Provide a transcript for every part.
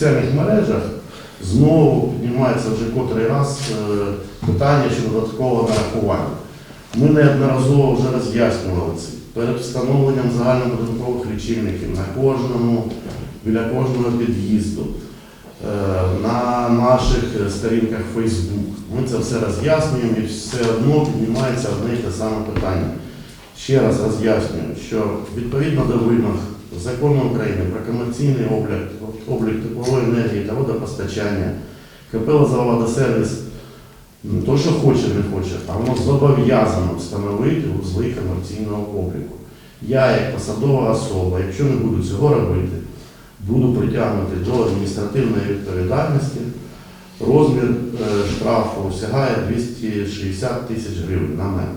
соціальних мережах знову піднімається вже котрий раз е, питання щодо додаткового нарахування. Ми неодноразово вже роз'яснювали це. Перед встановленням загальнобудинкових лічильників на кожному, біля кожного під'їзду, е, на наших сторінках Facebook. Ми це все роз'яснюємо і все одно піднімається одне і те саме питання. Ще раз роз'яснюю, що відповідно до вимог закону України про комерційний облік, облік теплової енергії та водопостачання, КП «Лозова-Водосервіс» не то, що хоче, не хоче, а воно зобов'язано встановити вузли комерційного обліку. Я, як посадова особа, якщо не буду цього робити, буду притягнути до адміністративної відповідальності. Розмір е, штрафу сягає 260 тисяч гривень на мене.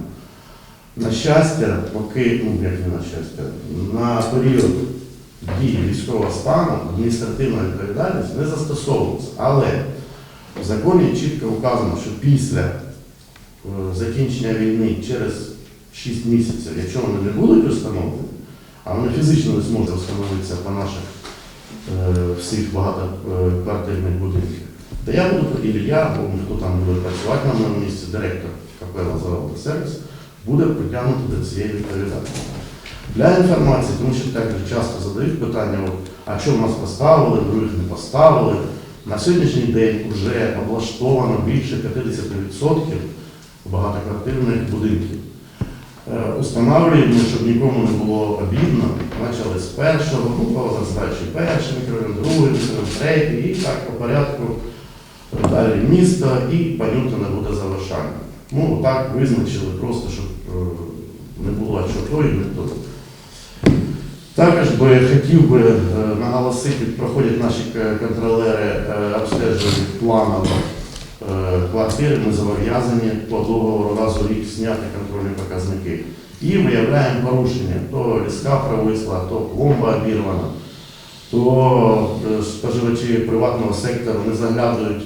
На щастя, поки, ну як не на щастя, на період дії військового стану адміністративна відповідальність не застосовується. Але в законі чітко вказано, що після е, закінчення війни через 6 місяців, якщо вони не будуть встановлені, а вони фізично не зможуть встановитися по наших е, всіх багатоквартирних будинків, то я буду, і я, або хто там буде працювати на моєму місці, директор КП «Лазарова сервіс, буде притягнути до цієї відповідальності. Для інформації, тому що так часто задають питання, а що в нас поставили, других не поставили. На сьогоднішній день вже облаштовано більше 50% багатоквартирних будинків. Е, Устанавлюємо, щоб нікому не було обідно, почали з першого, ну, по перший мікрорайон, другий мікрорайон, третій, і так по порядку далі місто і по Ньютону буде завершання. Ну, так визначили просто, щоб е, не було що то і не то. Також би хотів би е, наголосити, проходять наші контролери е, обстежують планово квартири, ми зобов'язані по договору раз у рік зняти контрольні показники. І виявляємо порушення. То ліска провисла, то пломба обірвана, то споживачі приватного сектору не заглядають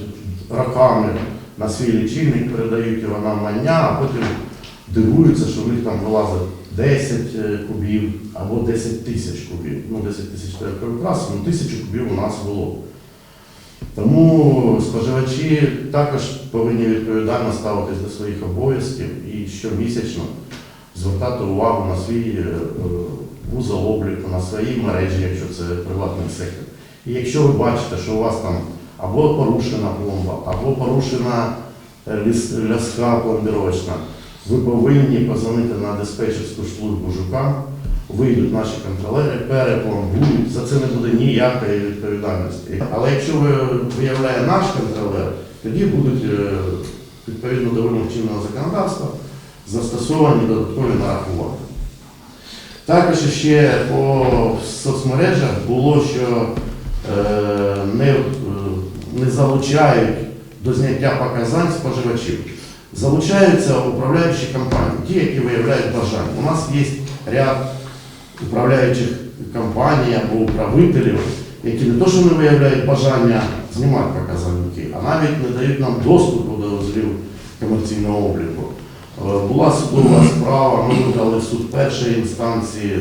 роками на свій лічильник, передають його на мання, а потім дивуються, що в них там вилазить 10 е, кубів або 10 тисяч кубів. Ну, 10 тисяч це прекрасно, ну тисячу кубів у нас було. Тому споживачі також повинні відповідально ставитись до своїх обов'язків і щомісячно звертати увагу на свій е, вузол обліку, на свої мережі, якщо це приватний сектор. І якщо ви бачите, що у вас там або порушена пломба, або порушена е, ляска пломбіровочна, ви повинні позвонити на диспетчерську службу ЖУКа, вийдуть наші контролери, перепломбують, за це не буде ніякої відповідальності. Але якщо ви виявляє наш контролер, тоді будуть е, відповідно до вимог чинного законодавства застосовані додаткові нарахування. Також ще по соцмережах було, що е, не, не залучають до зняття показань споживачів. Залучаються управляючі компанії, ті, які виявляють бажання. У нас є ряд управляючих компаній або управителів, які не то, що не виявляють бажання знімати показники, а навіть не дають нам доступу до узлів комерційного обліку. Е, Була судова справа, ми видали суд першої інстанції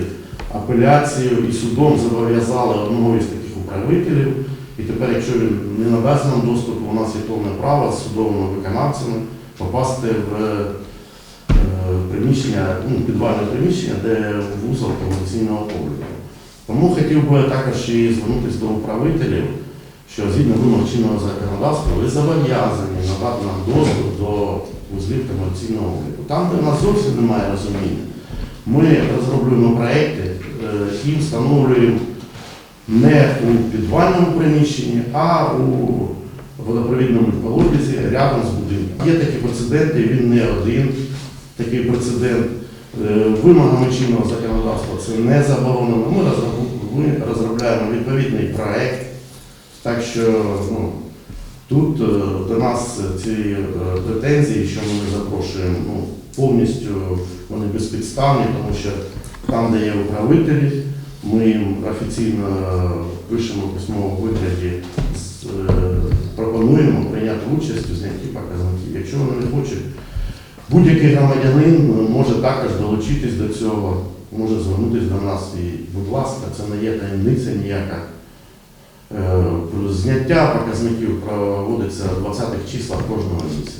апеляцію і судом зобов'язали одного із таких управителів. І тепер, якщо він не надасть нам доступу, у нас є повне право з судовими виконавцями попасти в е, приміщення, ну, підвальне приміщення, де вузол комерційного обліку. Тому хотів би також і звернутися до управителів, що згідно вимог чинного законодавства ви зобов'язані надати нам доступ до вузлів комерційного обліку. Там, де в нас зовсім немає розуміння, ми розроблюємо проекти е, і встановлюємо не у підвальному приміщенні, а у водопровідному колодязі рядом з будинком. Є такі прецеденти, він не один такий прецедент. Е, Вимогами чинного законодавства це не заборонено. Ми розробляємо відповідний проект. Так що ну, тут е, до нас ці е, претензії, що ми не запрошуємо, ну, повністю вони безпідставні, тому що там, де є управителі, ми їм офіційно е, пишемо письмовому вигляді, е, пропонуємо прийняти участь у знятті показників. Якщо вони не хочуть, будь-який громадянин може також долучитись до цього, може звернутися до нас і, будь ласка, це не є таємниця ніяка. Е, Зняття показників проводиться в 20-х числах кожного місяця.